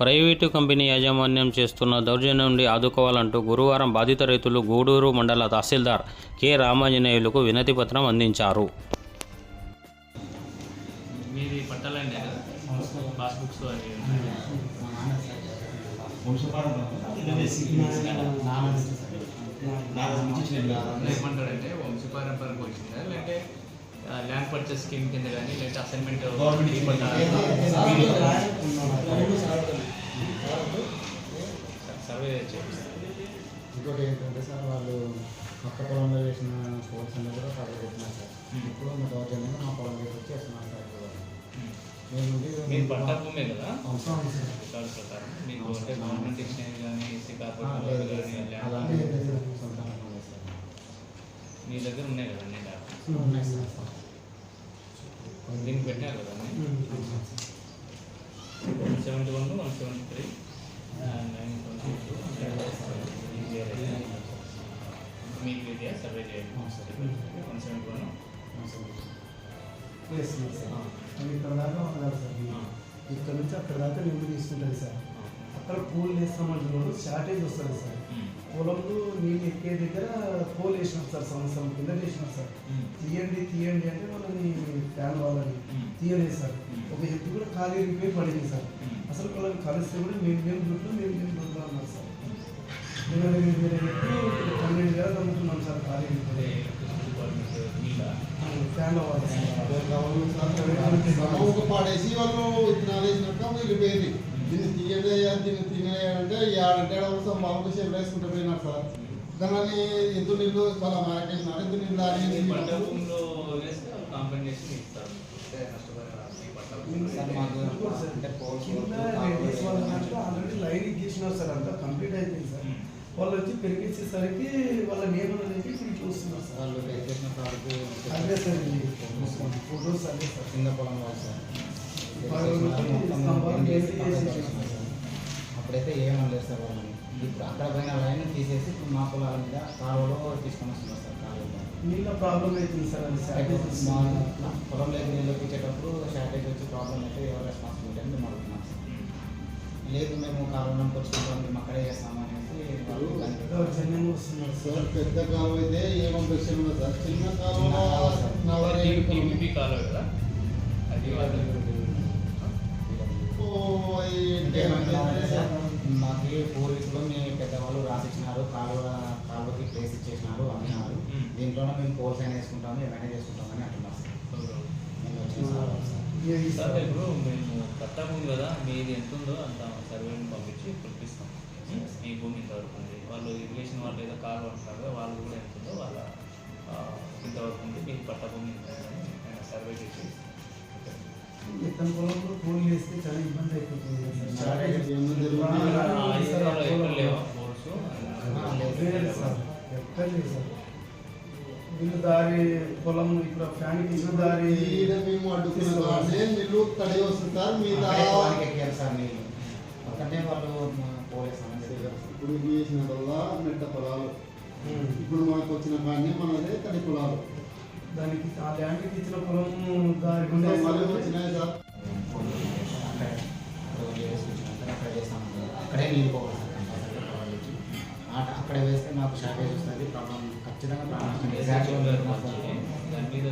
Private company యాజమాన్యం చేస్తున్న దౌర్జన్యం నుండి ఆదుకోవాలంటూ గురువారం బాధిత రైతులు గూడూరు మండల తహసీల్దార్ కె రామాంజనేయులకు వినతి పత్రం అందించారు. వంశపారంపరకు వచ్చిందా? లేదంటే ల్యాండ్ పర్చేస్ స్కీమ్ కింద కానీ లేదంటే అసైన్మెంట్ సర్వే ఇంకోటి ఏంటంటే సార్ వాళ్ళు పక్క పొలంలో వేసిన స్పోర్ట్స్ అనేది కూడా పెట్టినారు సార్. ఇప్పుడు మా దౌర్జన్యం మా పొలం దగ్గర వచ్చి వేస్తున్నాం సార్ గవర్నమెంట్ ఎక్స్చేంజ్ కానీ ఎస్సీ. మీ దగ్గర ఉన్నాయి కదండి. దీనికి పెట్టినారు కదండి seventy one one seventy three. Nine twenty two. మీకు ఇది survey sir. One seventy one. ఇక్కడ దాకా ఉన్నారు సార్. ఇక్కడ నుంచి అక్కడ దాకా నిండు తీసుకుంటుంది సార్. అక్కడ పూలు వేస్తామంటున్నాడు షార్టేజ్ వస్తుంది సార్. పొలంలో నీళ్ళు ఎక్కే దగ్గర పోల్ వేసినాం సార్ సంవత్సరం కింద వేసినాం సార్. తీయండి తీయండి అంటే వాళ్ళని ఫ్యాన్ వాళ్ళని తీయలేదు సార్. ఒక ఎత్తు కూడా ఖాళీ రిపేర్ పడింది సార్. అసలు వాళ్ళని కలిస్తే కూడా మేము మేము దుడ్లు మేము మేము దుడ్లు అన్నారు సార్. నేను మీరు ఎత్తు పన్నెండు వేలు అమ్ముతున్నాం సార్ ఖాళీ రిపేర్ ఫ్యాన్ వాళ్ళు సార్. ఒక పాడేసి వాళ్ళు విత్తనాలు వేసినాక దీన్ని తీయడే దీన్ని తినేయాలంటే ఏడంటే అవసరం బాబుకి చెవులు వేసుకుంటూ పోయినారు సార్. దాన్ని ఎందు నీళ్ళు వాళ్ళ మార్కేసినారు. ఎందు నీళ్ళు పంట దాని భూమిలో వేస్తే కాంపెన్సేషన్ ఇస్తారు. నష్టపరిహారం ఈ పంట ఆల్రెడీ లైన్ సార్ అంతా కంప్లీట్ అయిపోయింది సార్. వాళ్ళు వచ్చి పెరిగించేసరికి వాళ్ళ నియమం అనేది ఇప్పుడు సార్. వాళ్ళు అదే సార్ ఫోటోస్ అదే సార్. కింద పొలం వాళ్ళు సార్. అప్పుడైతే ఏమనలేదు సార్ వాళ్ళని ఇప్పుడు అక్కడ పోయిన లైన్ తీసేసి ఇప్పుడు మా పొలాల మీద కాలువలో తీసుకొని వస్తున్నారు సార్ కాలువలో. నీళ్ళ ప్రాబ్లం అవుతుంది సార్ అది మా పొలంలోకి నీళ్ళు ఇచ్చేటప్పుడు షార్టేజ్ వచ్చి ప్రాబ్లం అయితే ఎవరు రెస్పాన్సిబిలిటీ అని మేము అడుగుతున్నాం సార్. లేదు మేము కాలువలోకి వచ్చుకుంటాం మేము అక్కడే చేస్తాము అనేసి వాళ్ళు దానికి దౌర్జన్యం వస్తున్నారు సార్? పెద్ద కాలువ అయితే ఏ పంపించాను ఉండదు సార్? చిన్న కాలువ కాలువ కదా. అది వాళ్ళు అంటే మాకు పూర్వీకులు మీ పెద్దవాళ్ళు రాసిచ్చినారు కాలువ కాలువకి ప్లేస్ ఇచ్చేసినారు మ్మ్. దీంట్లోనే మేము కోర్స్ అయినా వేసుకుంటాము ఏమైనా చేసుకుంటామని అంటున్నారు సార్. ఇప్పుడు మేము పట్టా భూమి కదా మీది ఎంత ఉందో అంత సర్వేని పంపించి పిలిపిస్తాం? మీ భూమి ఇంతవరకు ఉంది. వాళ్ళు ఇరిగేషన్ వాళ్ళు ఏదో కాలు అంటారు వాళ్ళు కూడా ఎంత ఉందో వాళ్ళ ఇంతవరకు ఉంది. మీకు పట్టా భూమి సర్వే చేసి ఇతని పొలంలో ఫోన్ చేస్తే చాలా ఇబ్బంది అయిపోతుంది సార్ ఎక్కడ లేదు సార్ ఎక్కడ లేదు సార్ వీళ్ళు దారి పొలం ఇక్కడ ఫ్యాన్ ఇల్లు దారి మేము అడ్డుకున్న దాన్నే తడి వస్తుంది సార్ మీ ఎక్కారు సార్ నీళ్ళు పక్కనే వాళ్ళు ఇప్పుడు వేసిన వల్ల మెట్ట పొలాలు ఇప్పుడు మనకు వచ్చిన కానీ మనదే తడి పొలాలు. దానికి ఆ ల్యాండ్కి ఇచ్చిన పొలం దారి గుండె మళ్ళీ వచ్చినాయి సార్. అక్కడ నీళ్ళు అక్కడే వేస్తే మాకు షార్టేజ్ వస్తుంది ప్రాబ్లం ఖచ్చితంగా ప్రాబ్లం దాని మీద